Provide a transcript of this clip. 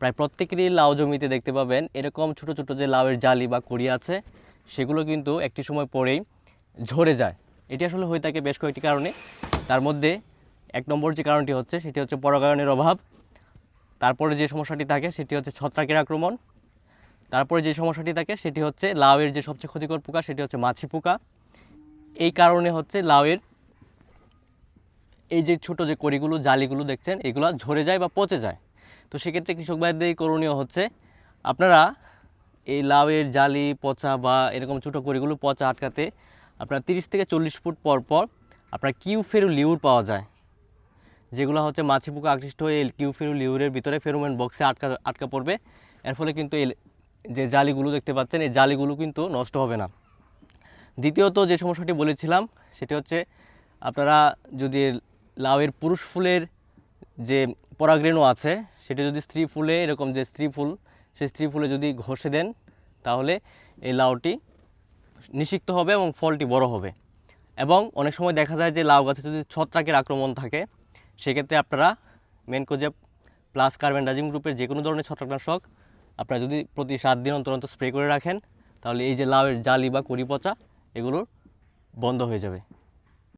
প্রায় প্রত্যেকেরই লাউ জমিতে দেখতে পাবেন এরকম ছোট ছোট যে লাউয়ের জালি বা কড়ি আছে, সেগুলো কিন্তু একটি সময় পরেই ঝরে যায়। এটি আসলে হয়ে থাকে বেশ কয়েকটি কারণে। তার মধ্যে এক নম্বর যে কারণটি হচ্ছে, সেটি হচ্ছে পরাগায়নের অভাব। তারপরে যে সমস্যাটি থাকে, সেটি হচ্ছে ছত্রাকের আক্রমণ। তারপরে যে সমস্যাটি থাকে, সেটি হচ্ছে লাউয়ের যে সবচেয়ে ক্ষতিকর পোকা, সেটি হচ্ছে মাছি পোকা। এই কারণে হচ্ছে লাউয়ের এই যে ছোট যে কড়িগুলো, জালিগুলো দেখছেন, এগুলো ঝরে যায় বা পচে যায়। তো সেক্ষেত্রে কৃষক ভাইদের করণীয় হচ্ছে, আপনারা এই লাউয়ের জালি, পচা বা এরকম ছোটো কড়িগুলো পচা আটকাতে আপনার তিরিশ থেকে চল্লিশ ফুট পর পর আপনার কিউ ফেরু লিউর পাওয়া যায়। যেগুলো হচ্ছে মাছি পোকা আকৃষ্ট হয়ে কিউ ফেরু লিউরের ভিতরে ফেরোমেন বক্সে আটকা আটকা পড়বে। এর ফলে কিন্তু এই যে জালিগুলো দেখতে পাচ্ছেন, এই জালিগুলো কিন্তু নষ্ট হবে না। দ্বিতীয়ত যে সমস্যাটি বলেছিলাম, সেটি হচ্ছে আপনারা যদি লাউয়ের পুরুষ ফুলের যে পরাগরেণু আছে, সেটি যদি স্ত্রী ফুলে, এরকম যে স্ত্রী ফুল, সেই স্ত্রী ফুলে যদি ঘষে দেন, তাহলে এই লাউটি নিষিক্ত হবে এবং ফলটি বড় হবে। এবং অনেক সময় দেখা যায় যে লাউ গাছে যদি ছত্রাকের আক্রমণ থাকে, সেক্ষেত্রে আপনারা মেনকোজেব প্লাস কার্বেন্ডাজিম গ্রুপের যে কোনো ধরনের ছত্রাকনাশক আপনারা যদি প্রতি সাত দিন অন্তর অন্তর স্প্রে করে রাখেন, তাহলে এই যে লাউয়ের জালি বা কড়ি পচা এগুলো বন্ধ হয়ে যাবে।